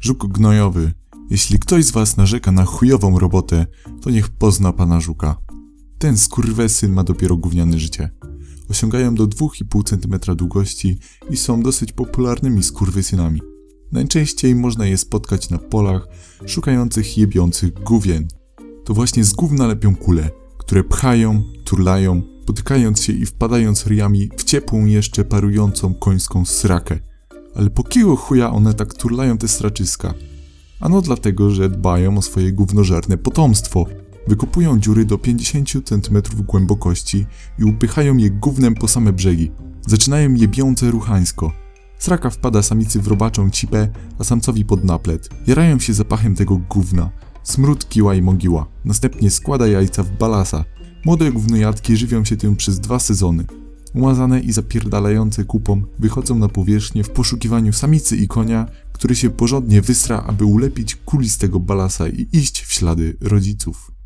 Żuk gnojowy. Jeśli ktoś z was narzeka na chujową robotę, to niech pozna pana Żuka. Ten skurwesyn ma dopiero gówniane życie. Osiągają do 2,5 cm długości i są dosyć popularnymi skurwysynami. Najczęściej można je spotkać na polach szukających jebiących gówien. To właśnie z gówna lepią kule, które pchają, turlają, potykając się i wpadając ryjami w ciepłą jeszcze parującą końską srakę. Ale po kiego chuja one tak turlają te straczyska? Ano dlatego, że dbają o swoje gównożerne potomstwo. Wykopują dziury do 50 cm głębokości i upychają je gównem po same brzegi. Zaczynają jebiące ruchańsko. Sraka wpada samicy w robaczą cipę, a samcowi pod naplet. Jarają się zapachem tego gówna. Smród kiła i mogiła. Następnie składa jajca w balasa. Młode gównojadki żywią się tym przez dwa sezony. Umazane i zapierdalające kupą wychodzą na powierzchnię w poszukiwaniu samicy i konia, który się porządnie wysra, aby ulepić kulistego balasa i iść w ślady rodziców.